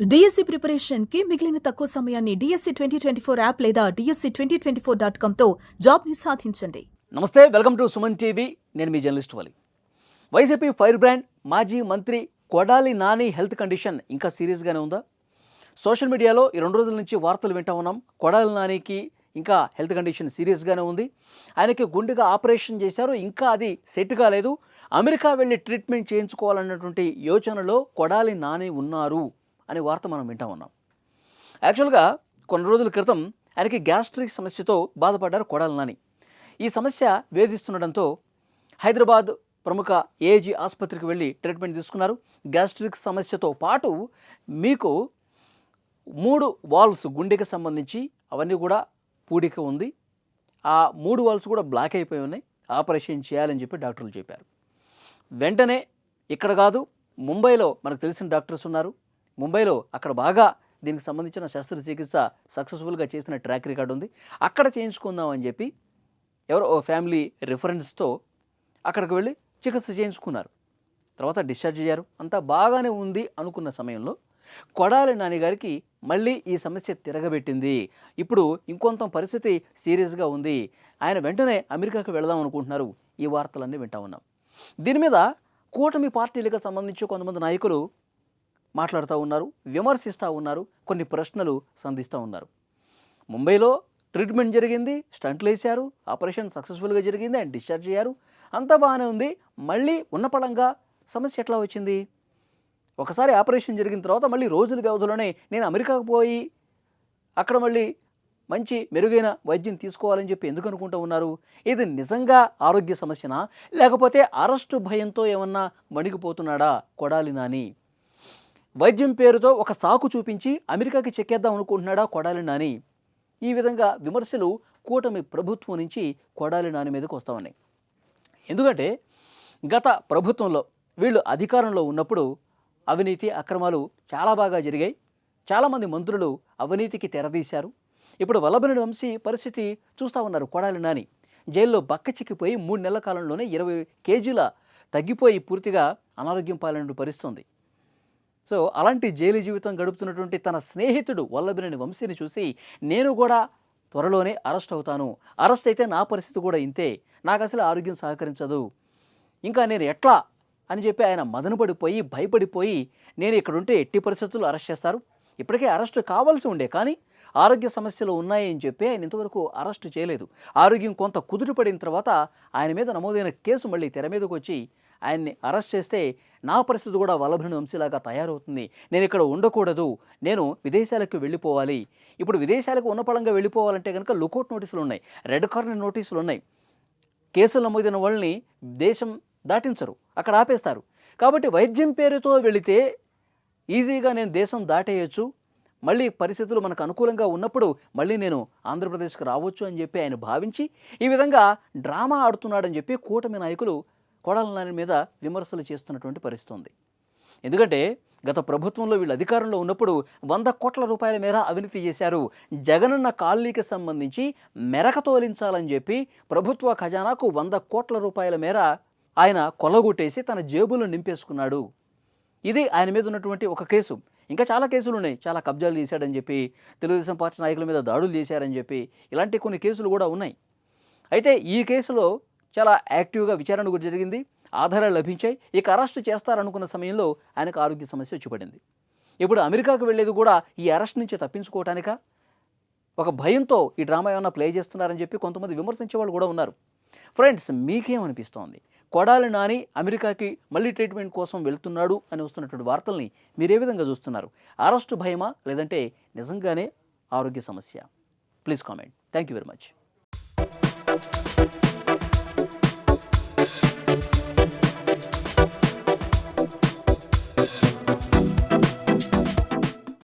DSC ప్రిపరేషన్కి మిగిలిన తక్కువ సమయాన్ని DSC twenty twenty four app లేదా DSC twenty twenty four dot కామ్తో జాబ్ని జాబ్ని సాధించండి. నమస్తే వెల్కమ్ టు సుమన్ టీవీ. నేను మీ journalist Vali. YCP fire brand మాజీ మంత్రి కొడాలి నాని హెల్త్ కండిషన్ ఇంకా సీరియస్గానే ఉందా? సోషల్ మీడియాలో ఈ రెండు రోజుల నుంచి వార్తలు వింటా ఉన్నాం. కొడాలి నానికి ఇంకా హెల్త్ కండిషన్ సీరియస్గానే ఉంది. ఆయనకి గుండెగా ఆపరేషన్ చేశారు ఇంకా అది సెట్ కాలేదు. అమెరికా వెళ్ళి ట్రీట్మెంట్ చేయించుకోవాలన్నటువంటి యోచనలో కొడాలి నాని ఉన్నారు. అనే వార్త మనం వింటా ఉన్నాం. యాక్చువల్గా కొన్ని రోజుల క్రితం ఆయనకి గ్యాస్ట్రిక్ సమస్యతో బాధపడ్డారు కొడాలి నాని. ఈ సమస్య వేధిస్తుండడంతో హైదరాబాద్ ప్రముఖ ఏజీ ఆసుపత్రికి వెళ్ళి ట్రీట్మెంట్ తీసుకున్నారు. గ్యాస్ట్రిక్ సమస్యతో పాటు మీకు మూడు వాల్వ్స్ గుండెకి సంబంధించి అవన్నీ కూడా పూడిక ఉంది. ఆ మూడు వాల్వ్స్ కూడా బ్లాక్ అయిపోయి ఉన్నాయి. ఆపరేషన్ చేయాలని చెప్పి డాక్టర్లు చెప్పారు. వెంటనే ఇక్కడ కాదు ముంబైలో మనకు తెలిసిన డాక్టర్స్ ఉన్నారు. ముంబైలో అక్కడ బాగా దీనికి సంబంధించిన శస్త్రచికిత్స సక్సెస్ఫుల్గా చేసిన ట్రాక్ రికార్డు ఉంది. అక్కడ చేయించుకుందాం అని చెప్పి ఎవరో ఓ ఫ్యామిలీ రిఫరెన్స్తో అక్కడికి వెళ్ళి చికిత్స చేయించుకున్నారు. తర్వాత డిశ్చార్జ్ అయ్యారు. అంతా బాగానే ఉంది అనుకున్న సమయంలో కొడాలి నాన్నగారికి మళ్ళీ ఈ సమస్య తిరగబెట్టింది. ఇప్పుడు ఇంకొంత పరిస్థితి సీరియస్గా ఉంది. ఆయన వెంటనే అమెరికాకు వెళదాం అనుకుంటున్నారు. ఈ వార్తలన్నీ వింటా ఉన్నాం. దీని మీద కూటమి పార్టీలకు సంబంధించి కొంతమంది నాయకులు మాట్లాడుతూ ఉన్నారు విమర్శిస్తూ ఉన్నారు కొన్ని ప్రశ్నలు సంధిస్తూ ఉన్నారు. ముంబైలో ట్రీట్మెంట్ జరిగింది స్టంట్లు వేశారు ఆపరేషన్ సక్సెస్ఫుల్గా జరిగింది అండ్ డిశ్చార్జ్ అయ్యారు. అంతా బాగానే ఉంది మళ్ళీ ఉన్నపడంగా సమస్య ఎట్లా వచ్చింది? ఒకసారి ఆపరేషన్ జరిగిన తర్వాత మళ్ళీ రోజుల వ్యవధిలోనే నేను అమెరికాకు పోయి అక్కడ మళ్ళీ మంచి మెరుగైన వైద్యం తీసుకోవాలని చెప్పి ఎందుకు అనుకుంటూ ఉన్నారు? ఇది నిజంగా ఆరోగ్య సమస్యనా? లేకపోతే అరెస్టు భయంతో ఏమన్నా మణిగిపోతున్నాడా కొడాలి నాని? వైద్యం పేరుతో ఒక సాకు చూపించి అమెరికాకి చెక్కేద్దాం అనుకుంటున్నాడా కొడాలి నాని? ఈ విధంగా విమర్శలు కూటమి ప్రభుత్వం నుంచి కొడాలి నాని మీదకి వస్తూ ఉన్నాయి. ఎందుకంటే గత ప్రభుత్వంలో వీళ్ళు అధికారంలో ఉన్నప్పుడు అవినీతి అక్రమాలు చాలా బాగా జరిగాయి. చాలామంది మంత్రులు అవినీతికి తెరదీశారు. ఇప్పుడు వల్లభనేని వంశీ పరిస్థితి చూస్తూ ఉన్నారు కొడాలి నాని. జైల్లో బక్క చిక్కిపోయి మూడు నెలల కాలంలోనే ఇరవై కేజీల తగ్గిపోయి పూర్తిగా అనారోగ్యం పాలన పరిస్తుంది సో అలాంటి జైలు జీవితం గడుపుతున్నటువంటి తన స్నేహితుడు వల్లభినేని వంశీని చూసి నేను కూడా త్వరలోనే అరెస్ట్ అవుతాను. అరెస్ట్ అయితే నా పరిస్థితి కూడా ఇంతే. నాకు అసలు ఆరోగ్యం సహకరించదు. ఇంకా నేను ఎట్లా? అని చెప్పి ఆయన మదనపడిపోయి భయపడిపోయి నేను ఇక్కడ ఉంటే ఎట్టి పరిస్థితుల్లో అరెస్ట్ చేస్తారు? ఇప్పటికే అరెస్ట్ కావాల్సి ఉండే కానీ ఆరోగ్య సమస్యలు ఉన్నాయని చెప్పి ఆయన ఇంతవరకు అరెస్ట్ చేయలేదు. ఆరోగ్యం కొంత కుదురుపడిన తర్వాత ఆయన మీద నమోదైన కేసు మళ్ళీ తెర మీదకు వచ్చి ఆయన్ని అరెస్ట్ చేస్తే నా పరిస్థితి కూడా వల్లభని వంశీలాగా తయారవుతుంది. నేను ఇక్కడ ఉండకూడదు. నేను విదేశాలకు వెళ్ళిపోవాలి. ఇప్పుడు విదేశాలకు ఉన్నపళంగా వెళ్ళిపోవాలంటే కనుక లుకౌట్ నోటీసులు ఉన్నాయి. రెడ్ కార్నర్ నోటీసులు ఉన్నాయి. కేసులు నమోదైన వాళ్ళని దేశం దాటించరు. అక్కడ ఆపేస్తారు. కాబట్టి వైద్యం పేరుతో వెళితే ఈజీగా నేను దేశం దాటేయచ్చు. మళ్ళీ పరిస్థితులు మనకు అనుకూలంగా ఉన్నప్పుడు మళ్ళీ నేను ఆంధ్రప్రదేశ్కి రావచ్చు అని చెప్పి ఆయన భావించి ఈ విధంగా డ్రామా ఆడుతున్నాడని చెప్పి కూటమి నాయకులు కొడాల నాని మీద విమర్శలు చేస్తున్నటువంటి పరిస్థితి ఉంది ఎందుకంటే గత ప్రభుత్వంలో వీళ్ళు అధికారంలో ఉన్నప్పుడు వంద కోట్ల రూపాయల మేర అవినీతి చేశారు. జగనన్న కాలనీకి సంబంధించి మెరక తోలించాలని చెప్పి ప్రభుత్వ ఖజానాకు వంద కోట్ల రూపాయల మేర ఆయన కొల్లగొట్టేసి తన జేబులో నింపేసుకున్నాడు. ఇది ఆయన మీద ఉన్నటువంటి ఒక కేసు. ఇంకా చాలా కేసులు ఉన్నాయి. చాలా కబ్జాలు చేశాడని చెప్పి తెలుగుదేశం పార్టీ నాయకుల మీద దాడులు చేశారని చెప్పి ఇలాంటి కొన్ని కేసులు కూడా ఉన్నాయి. అయితే ఈ కేసులో చాలా యాక్టివ్గా విచారణ కూడా జరిగింది. ఆధారాలు లభించాయి. ఇక అరెస్ట్ చేస్తారనుకున్న సమయంలో ఆయనకు ఆరోగ్య సమస్య వచ్చిపడింది. ఇప్పుడు అమెరికాకు వెళ్ళేది కూడా ఈ అరెస్ట్ నుంచి తప్పించుకోవటానిక? ఒక భయంతో ఈ డ్రామా ఏమైనా ప్లే చేస్తున్నారని చెప్పి కొంతమంది విమర్శించే వాళ్ళు కూడా ఉన్నారు. ఫ్రెండ్స్ మీకేమనిపిస్తోంది? కొడాలి నాని అమెరికాకి మళ్ళీ ట్రీట్మెంట్ కోసం వెళ్తున్నాడు అని వస్తున్నటువంటి వార్తల్ని మీరు ఏ విధంగా చూస్తున్నారు? అరెస్టు భయమా? లేదంటే నిజంగానే ఆరోగ్య సమస్య? Please comment. Thank you very much.